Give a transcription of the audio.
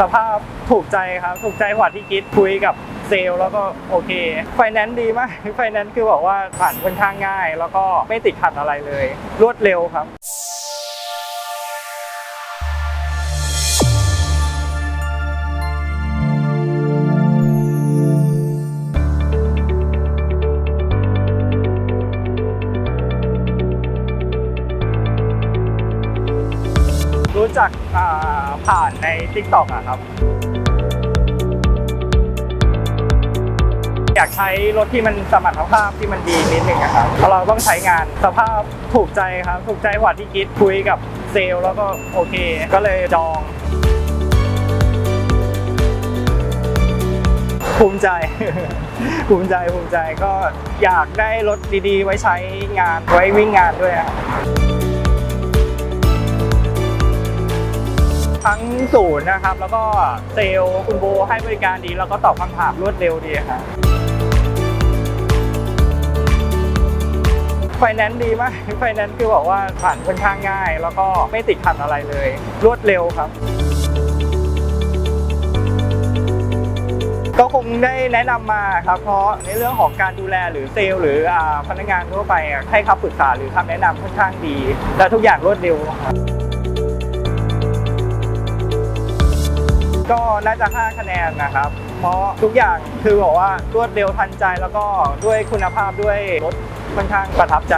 สภาพถูกใจครับ ถูกใจกว่าที่คิดคุยกับเซลแล้วก็โอเค ไฟแนนซ์ดีมาก ไฟแนนซ์คือบอกว่าผ่านค่อนข้างง่าย แล้วก็ไม่ติดขัดอะไรเลย รวดเร็วครับ รู้จักผ่านใน t ิ k t o k อะครับ อยากใช้รถที่มันสมรรถภาพที่มันดีนิดนึงอะครับเพราะเราต้องใช้งานสภาพถูกใจครับ ถูกใจกว่าที่คิดคุยกับเซลล์แล้วก็โอเค ก็เลยจอง ภูมิใจ ภูมิใจภูมิใจก็อยากได้รถดีๆ ไว้ใช้งานไว้วิ่งงานด้วยครับ ทั้งศูนย์นะครับ แล้วก็เซลล์คุณโบให้บริการดี แล้วก็ตอบคำถามรวดเร็วดีครับไฟแนนซ์ดีมากไฟแนนซ์คือบอกว่าผ่านค่อนข้างง่าย แล้วก็ไม่ติดขัดอะไรเลย รวดเร็วครับ ก็คงได้แนะนำมาครับ เพราะในเรื่องของการดูแลหรือเซลล์หรือพนักงานทั่วไปให้คำปรึกษาหรือคำแนะนำค่อนข้างดี และทุกอย่างรวดเร็วครับ ก็น่าจะ 5 คะแนนนะครับ เพราะทุกอย่างคือบอกว่ารวดเร็วทันใจแล้วก็ด้วยคุณภาพด้วยรถค่อนข้างประทับใจ